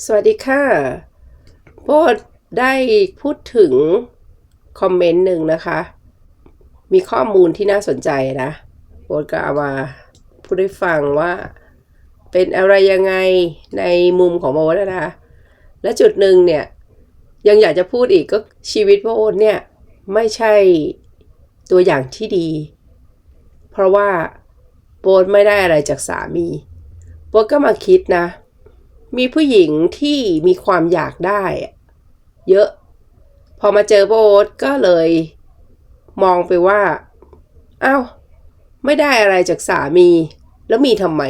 สวัสดีค่ะโบดได้พูดถึงคอมเมนต์หนึ่งนะคะ มีข้อมูลที่น่าสนใจนะโบดก็เอามาพูดให้ฟังว่า เป็นอะไรยังไงในมุมของโบดนะคะ และจุดหนึ่งเนี่ย ยังอยากจะพูดอีกก็ชีวิตโบดเนี่ย ไม่ใช่ตัวอย่างที่ดี เพราะว่าโบดไม่ได้อะไรจากสามีโบดก็มาคิดนะ มีผู้หญิงที่มีความอยากได้ เยอะ พอมาเจอโบสก็เลย มองไปว่าอ้าวไม่ได้อะไรจากสามี แล้วมีทำไม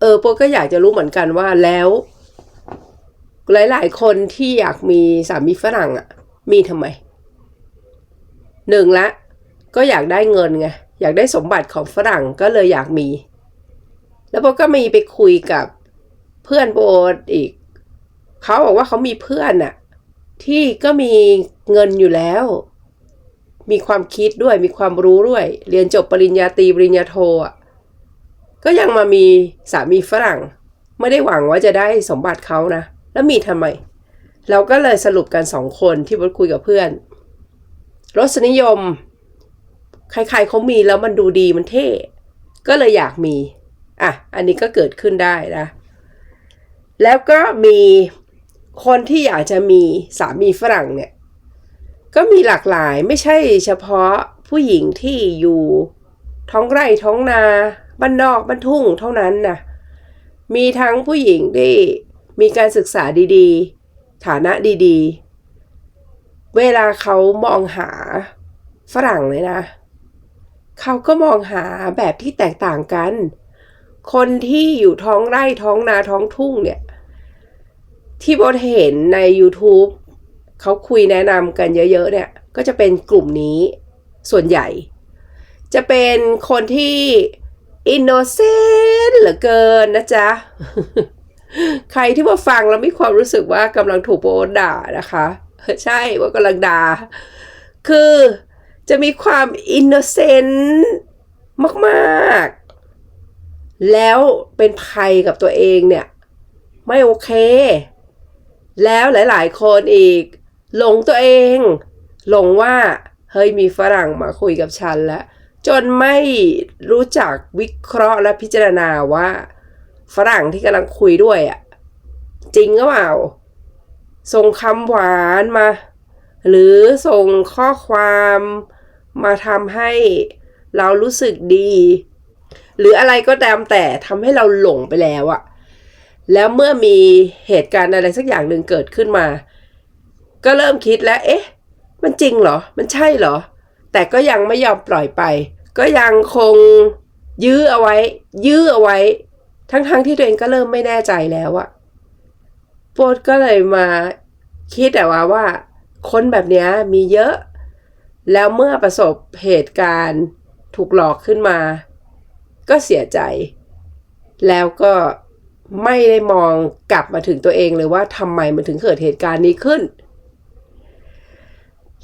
เออโบสก็อยากจะรู้เหมือนกันว่าแล้ว หลาย ๆ คนที่อยากมีสามีฝรั่งอะ มีทำไมหนึ่งละก็อยากได้เงินไงอยากได้สมบัติของฝรั่งก็เลยอยากมี แล้วโบก็มีไปคุยกับ เพื่อนโบสอีก เขาบอกว่าเขามีเพื่อนน่ะที่ก็มีเงินอยู่แล้ว มีความคิดด้วยมีความรู้ด้วย เรียนจบปริญญาตรีปริญญาโทอะก็ยังมามีสามีฝรั่ง ไม่ได้หวังว่าจะได้สมบัติเขานะ แล้วมีทำไม เราก็เลยสรุปกันสองคนที่บดคุยกับเพื่อน รสนิยม ใครๆเขามีแล้วมันดูดีมันเท่ ก็เลยอยากมี อะ อันนี้ก็เกิดขึ้นได้นะ แล้วก็มีคนที่อยากจะมีสามีฝรั่งเนี่ย ก็มีหลากหลายไม่ใช่เฉพาะผู้หญิงที่อยู่ท้องไร่ท้องนาบ้านนอกบ้านทุ่งเท่านั้นนะมีทั้งผู้หญิงที่มีการศึกษาดีๆ ฐานะดีๆ เวลาเขามองหาฝรั่งเลยนะ เขาก็มองหาแบบที่แตกต่างกัน คนที่อยู่ท้องไร่ท้องนาท้องทุ่งเนี่ย ที่บเห็นใน YouTube เขาคุยแนะนำกันเยอะ ๆ เนี่ย ก็จะเป็นกลุ่มนี้ส่วนใหญ่ จะเป็นคนที่อินโนเซนต์เหลือเกินนะจ๊ะ ใครที่มาฟังแล้วมีความรู้สึกว่ากำลังถูกโบด่านะคะ ใช่ว่ากำลังด่า คือจะมีความอินโนเซนต์มาก ๆ แล้วเป็นภัยกับตัวเองเนี่ย ไม่โอเค แล้วหลาย ๆ คนอีก หลงตัวเอง หลงว่า เฮ้ยมีฝรั่งมาคุยกับฉันแล้วจนไม่รู้จักวิเคราะห์และพิจารณาว่า ฝรั่งที่กำลังคุยด้วยอะ่ะจริงหรือเปล่า ส่งคำหวานมา หรือส่งข้อความมาทำให้เรารู้สึกดี หรืออะไรก็ตามแต่ทำให้เราหลงไปแล้วอะแล้วเมื่อมีเหตุการณ์อะไรสักอย่างหนึ่งเกิดขึ้นมา ก็เริ่มคิดแล้ว เอ๊ะ มันจริงเหรอ มันใช่เหรอ แต่ก็ยังไม่ยอมปล่อยไป ก็ยังคงยื้อเอาไว้ ยื้อเอาไว้ ทั้งๆทที่ตัวเองก็เริ่มไม่แน่ใจแล้วอะโปดก็เลยมาคิดแต่ว่าว่า คนแบบนี้มีเยอะ แล้วเมื่อประสบเหตุการณ์ถูกหลอกขึ้นมา ก็เสียใจ แล้วก็ไม่ได้มองกลับมาถึงตัวเองเลยว่าทำไมมันถึงเกิดเหตุการณ์นี้ขึ้น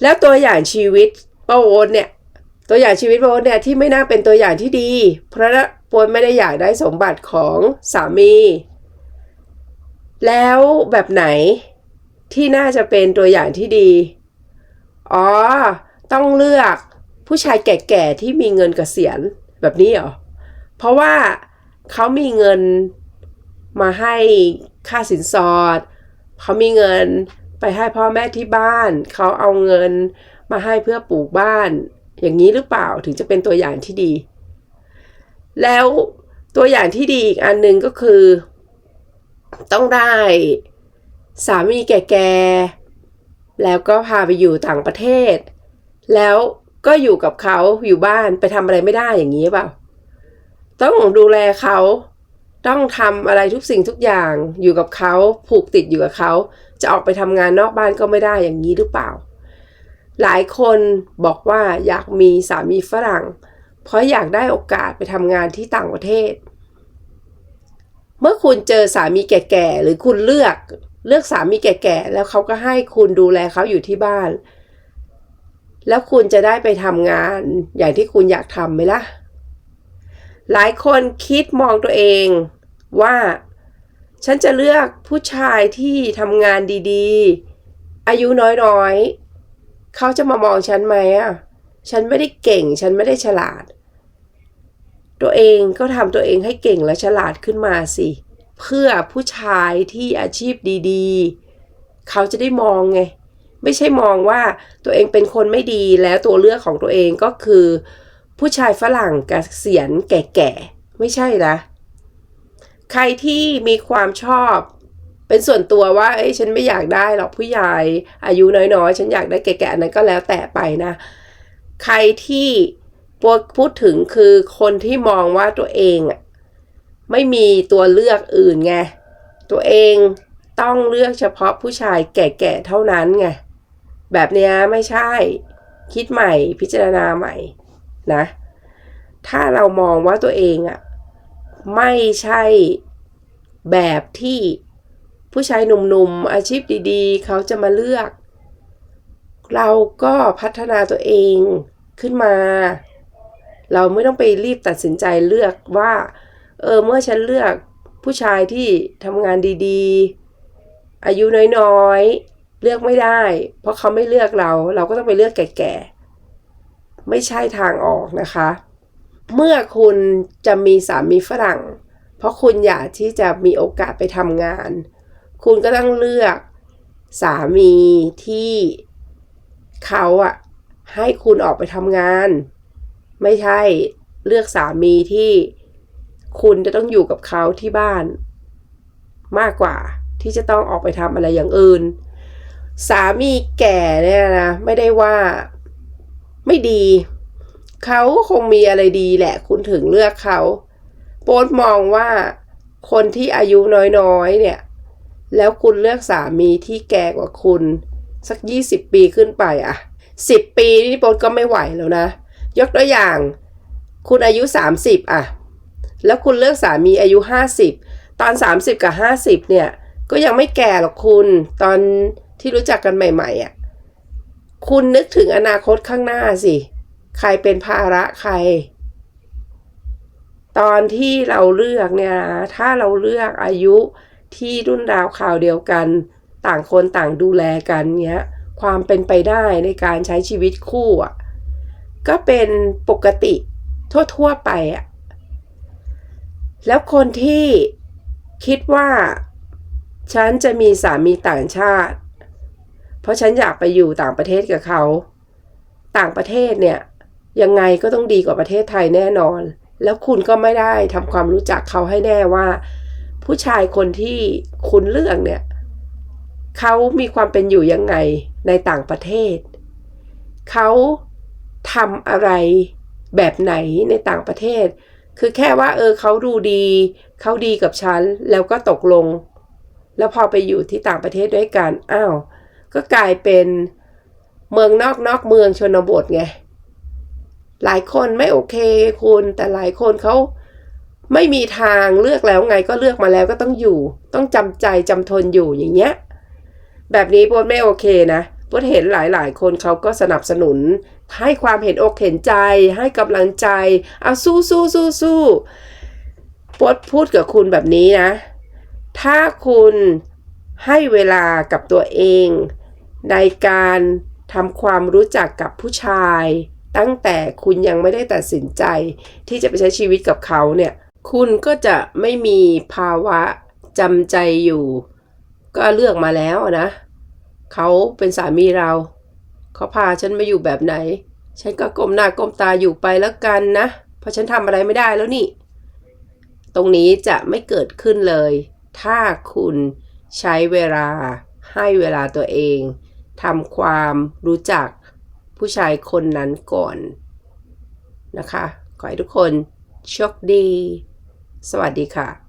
แล้วตัวอย่างชีวิตป้าโอนเนี่ย ตัวอย่างชีวิตป้าโอนเนี่ยที่ไม่น่าเป็นตัวอย่างที่ดี เพราะปนไม่ได้อยากได้สมบัติของสามี แล้วแบบไหนที่น่าจะเป็นตัวอย่างที่ดี อ๋อ ต้องเลือกผู้ชายแก่ๆที่มีเงินกเกษียณแบบนี้เหรอ เพราะว่าเขามีเงินมาให้ค่าสินสอด เขามีเงินไปให้พ่อแม่ที่บ้าน เขาเอาเงินมาให้เพื่อปลูกบ้าน อย่างนี้หรือเปล่าถึงจะเป็นตัวอย่างที่ดี แล้วตัวอย่างที่ดีอีกอันหนึ่งก็คือ ต้องได้สามีแก่ๆ แล้วก็พาไปอยู่ต่างประเทศ แล้วก็อยู่กับเขาอยู่บ้านไปทำอะไรไม่ได้อย่างนี้เปล่า ต้องดูแลเขา ต้องทำอะไรทุกสิ่งทุกอย่างอยู่กับเขาผูกติดอยู่กับเขา จะออกไปทำงานนอกบ้านก็ไม่ได้อย่างนี้หรือเปล่า หลายคนบอกว่าอยากมีสามีฝรั่ง เพราะอยากได้โอกาสไปทำงานที่ต่างประเทศ เมื่อคุณเจอสามีแก่ๆหรือคุณเลือกเลือกสามีแก่ๆแล้วเขาก็ให้คุณดูแลเขาอยู่ที่บ้าน แล้วคุณจะได้ไปทำงานอย่างที่คุณอยากทำไหมล่ะ หลายคนคิดมองตัวเองว่า ฉันจะเลือกผู้ชายที่ทำงานดีๆ อายุน้อยๆ เขาจะมามองฉันไหมอะ ฉันไม่ได้เก่ง ฉันไม่ได้ฉลาด ตัวเองก็ทำตัวเองให้เก่งและฉลาดขึ้นมาสิ เพื่อผู้ชายที่อาชีพดีๆ เขาจะได้มองไง ไม่ใช่มองว่าตัวเองเป็นคนไม่ดีแล้วตัวเลือกของตัวเองก็คือ ผู้ชายฝรั่งเกษียณแก่ๆ ไม่ใช่นะใครที่มีความชอบเป็นส่วนตัวว่าเอ้ยฉันไม่อยากได้หรอกผู้ใหญ่อายุน้อยๆ ฉันอยากได้แก่ๆนั้นก็แล้วแต่ไปนะ ใครที่พูดถึงคือคนที่มองว่าตัวเองอะไม่มีตัวเลือกอื่นไง ตัวเองต้องเลือกเฉพาะผู้ชายแก่ๆเท่านั้นไง แบบนี้ไม่ใช่ คิดใหม่พิจารณาใหม่ นะ ถ้าเรามองว่าตัวเองอะไม่ใช่แบบที่ผู้ชายหนุ่มๆอาชีพดีๆ เขาจะมาเลือก เราก็พัฒนาตัวเองขึ้นมา เราไม่ต้องไปรีบตัดสินใจเลือกว่า เออเมื่อฉันเลือกผู้ชายที่ทำงานดีๆ อายุน้อยๆ เลือกไม่ได้ เพราะเขาไม่เลือกเรา เราก็ต้องไปเลือกแก่ๆ ไม่ใช่ทางออกนะคะ เมื่อคุณจะมีสามีฝรั่ง เพราะคุณอยากที่จะมีโอกาสไปทำงาน คุณก็ต้องเลือกสามีที่เขาอะให้คุณออกไปทำงาน ไม่ใช่เลือกสามีที่คุณจะต้องอยู่กับเขาที่บ้าน มากกว่าที่จะต้องออกไปทำอะไรอย่างอื่น สามีแก่เนี่ยนะ ไม่ได้ว่า ไม่ดี เขาคงมีอะไรดีแหละ คุณถึงเลือกเขาโป๊ตมองว่าคนที่อายุน้อยๆ เนี่ย แล้วคุณเลือกสามีที่แก่กว่าคุณ สัก20ปีขึ้นไปอะ10ปีนี่โป๊ตก็ไม่ไหวแล้วนะ ยกตัวอย่าง คุณอายุ30อะแล้วคุณเลือกสามีอายุ50ตอน30กับ50เนี่ย ก็ยังไม่แก่หรอกคุณตอนที่รู้จักกันใหม่ ๆอะ คุณนึกถึงอนาคตข้างหน้าสิ ใครเป็นภาระใคร ตอนที่เราเลือกเนี่ยนะถ้าเราเลือกอายุที่รุ่นราวข่าวเดียวกัน ต่างคนต่างดูแลกันเนี้ย ความเป็นไปได้ในการใช้ชีวิตคู่อะ ก็เป็นปกติทั่ว ๆ ไปอะ แล้วคนที่คิดว่า ฉันจะมีสามีต่างชาติ ราะฉันอยากไปอยู่ต่างประเทศกับเขา ต่างประเทศเนี่ยยังไงก็ต้องดีกว่าประเทศไทยแน่นอน แล้วคุณก็ไม่ได้ทำความรู้จักเขาให้แน่ว่า ผู้ชายคนที่คุณเลือกเนี่ยเขามีความเป็นอยู่ยังไงในต่างประเทศ เขาทำอะไรแบบไหนในต่างประเทศ คือแค่ว่า เออเขาดูดี เขาดีกับฉัน แล้วก็ตกลง แล้วพอไปอยู่ที่ต่างประเทศด้วยกัน อ้าว ก็กลายเป็นเมืองนอกนอกเมืองชนบทไง หลายคนไม่โอเคคุณ แต่หลายคนเขาไม่มีทางเลือกแล้วไงก็เลือกมาแล้วก็ต้องอยู่ ต้องจำใจจำทนอยู่อย่างเงี้ย แบบนี้โบทไม่โอเคนะโบทเห็นหลายๆ คนเขาก็สนับสนุน ให้ความเห็นอกเห็นใจ ให้กำลังใจ เอาสู้สู้สู้สู้โบทพูดกับคุณแบบนี้นะ ถ้าคุณให้เวลากับตัวเอง ในการทำความรู้จักกับผู้ชาย ตั้งแต่คุณยังไม่ได้ตัดสินใจ ที่จะไปใช้ชีวิตกับเขาเนี่ย คุณก็จะไม่มีภาวะจำใจอยู่ ก็เลือกมาแล้วนะ เขาเป็นสามีเรา เขาพาฉันมาอยู่แบบไหน ฉันก็ก้มหน้าก้มตาอยู่ไปแล้วกันนะ เพราะฉันทำอะไรไม่ได้แล้วนี่ ตรงนี้จะไม่เกิดขึ้นเลย ถ้าคุณใช้เวลาให้เวลาตัวเอง ทำความรู้จักผู้ชายคนนั้นก่อนนะคะ ขอให้ทุกคนโชคดี สวัสดีค่ะ